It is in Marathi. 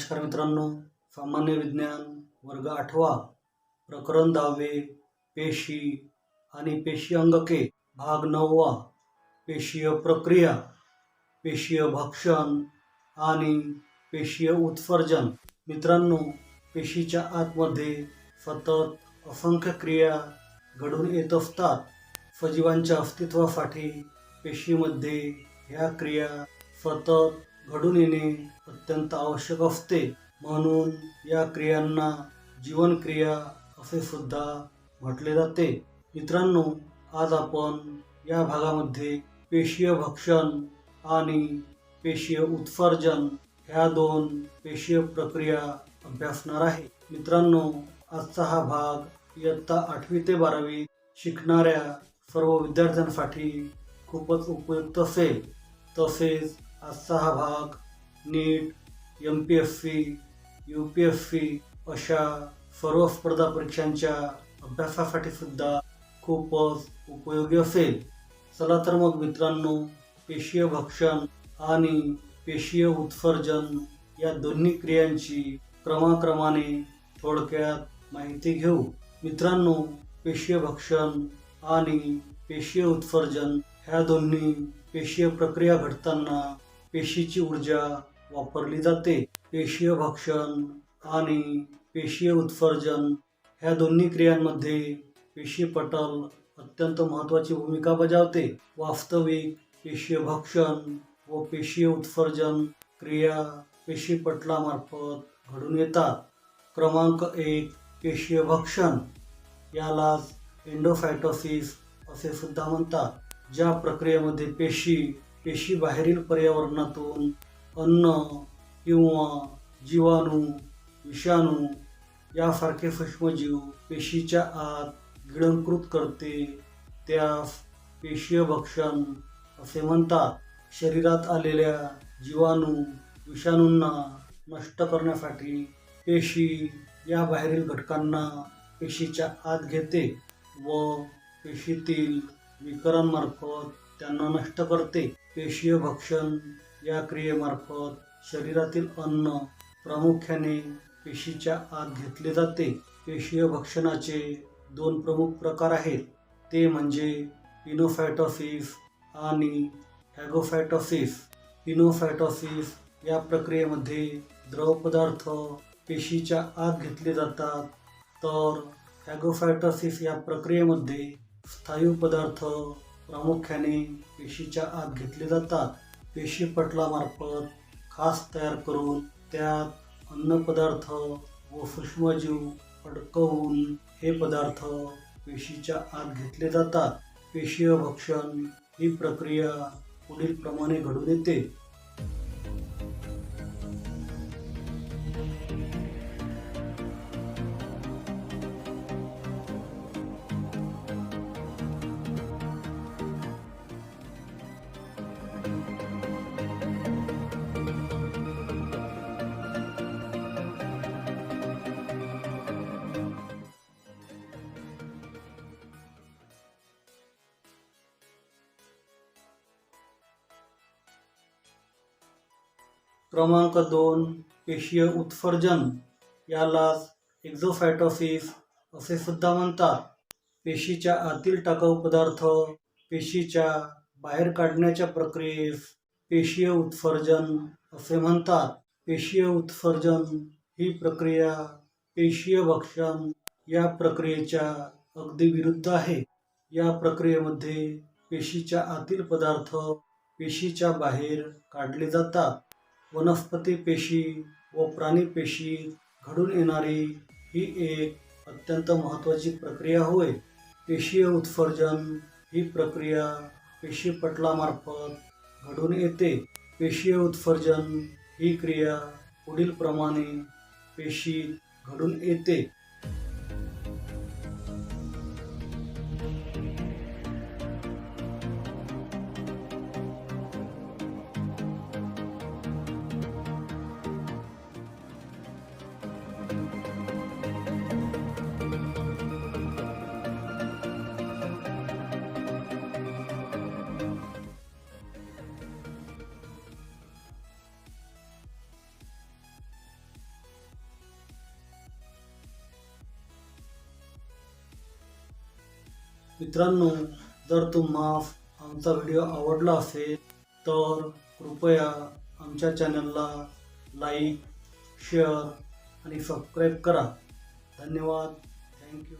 नमस्कार मित्रांनो सामान्य विज्ञान वर्ग आठवा प्रकरण दहावे पेशी आणि पेशी अंगके भाग नववा पेशीय प्रक्रिया पेशीय भक्षण आणि पेशीय उत्सर्जन. मित्रांनो पेशीच्या आतमध्ये सतत असंख्य क्रिया घडून येत असतात. सजीवांच्या अस्तित्वासाठी पेशीमध्ये ह्या क्रिया सतत घडून येणे अत्यंत आवश्यक असते. म्हणून या क्रियांना जीवनक्रिया असे सुद्धा म्हटले जाते. मित्रांनो आज आपण या भागामध्ये पेशीय भक्षण आणि पेशीय उत्सर्जन ह्या दोन पेशीय प्रक्रिया अभ्यासणार आहे. मित्रांनो आजचा हा भाग इयत्ता आठवी ते बारावी शिकणाऱ्या सर्व विद्यार्थ्यांसाठी खूपच उपयुक्त असेल. तसेच आजचा हा भाग NEET M P S C U P S C अशा सर्व स्पर्धा परीक्षांच्या अभ्यासासाठी सुद्धा खूपच उपयोगी असेल. चला तर मग मित्रांनो पेशीय भक्षण आणि पेशीय उत्सर्जन या दोन्ही क्रियांची क्रमाक्रमाने थोडक्यात माहिती घेऊ. मित्रांनो पेशीय भक्षण आणि पेशीय उत्सर्जन ह्या दोन्ही पेशीय प्रक्रिया घडताना पेशीची ऊर्जा वापरली जाते. पेशीय भक्षण आणि पेशीय उत्सर्जन ह्या दोन्ही क्रियांमध्ये पेशी पटल अत्यंत महत्त्वाची भूमिका बजावते. वास्तविक पेशीय भक्षण व पेशीय उत्सर्जन क्रिया पेशी पटलामार्फत घडून येतात. क्रमांक एक पेशीय भक्षण. यालाच एंडोफायटोसिस असे सुद्धा म्हणतात. ज्या प्रक्रियेमध्ये पेशी पेशी बाहेरील पर्यावरणातून अन्न किंवा जीवाणू विषाणू यासारखे सूक्ष्मजीव पेशीच्या आत गिळंकृत करते त्यास पेशीय भक्षण असे म्हणतात. शरीरात आलेल्या जीवाणू विषाणूंना नष्ट करण्यासाठी पेशी या बाहेरील घटकांना पेशीच्या आत घेते व पेशीतील विकरांमार्फत त्यांना नष्ट करते. पेशीय भक्षण या क्रियेमार्फत शरीरातील अन्न प्रामुख्याने पेशीच्या आत घेतले जाते. पेशीय भक्षणाचे दोन प्रमुख प्रकार आहेत. ते म्हणजे इनोफॅटॉसिस आणि हॅगोफॅटॉसिस इनोफॅटॉसिस या प्रक्रियेमध्ये द्रवपदार्थ पेशीच्या आत घेतले जातात. तर हॅगोफॅटॉसिस या प्रक्रियेमध्ये स्थायू पदार्थ प्रामुख्याने पेशीच्या आत घेतले जातात. पेशी पटलामार्फत खास तयार करून त्यात अन्नपदार्थ व सूक्ष्मजीव अडकवून हे पदार्थ पेशीच्या आत घेतले जातात. पेशीय भक्षण ही प्रक्रिया पुढील प्रमाणे घडून येते. क्रमांक दोन पेशीय उत्सर्जन यालाच एक्झोफायटोसिस असे सुद्धा म्हणतात. पेशीच्या आतील टाकाऊ पदार्थ पेशीच्या बाहेर काढण्याच्या प्रक्रियेस पेशीय उत्सर्जन असे म्हणतात. पेशीय उत्सर्जन ही प्रक्रिया पेशीय भक्षण या प्रक्रियेच्या अगदी विरुद्ध आहे. या प्रक्रियेमध्ये पेशीच्या आतील पदार्थ पेशीच्या बाहेर काढले जातात. वनस्पती पेशी व प्राणी पेशी घडून येणारी ही एक अत्यंत महत्त्वाची प्रक्रिया होय. पेशीय उत्सर्जन ही प्रक्रिया पेशी पटलामार्फत घडून येते. पेशीय उत्सर्जन ही क्रिया पुढील प्रमाणे पेशी घडून येते. मित्रांनो जर तुम्हा आमचा व्हिडिओ आवडला असेल तर कृपया आमच्या चॅनलला लाईक शेअर आणि सबस्क्राईब करा. धन्यवाद. थँक्यू.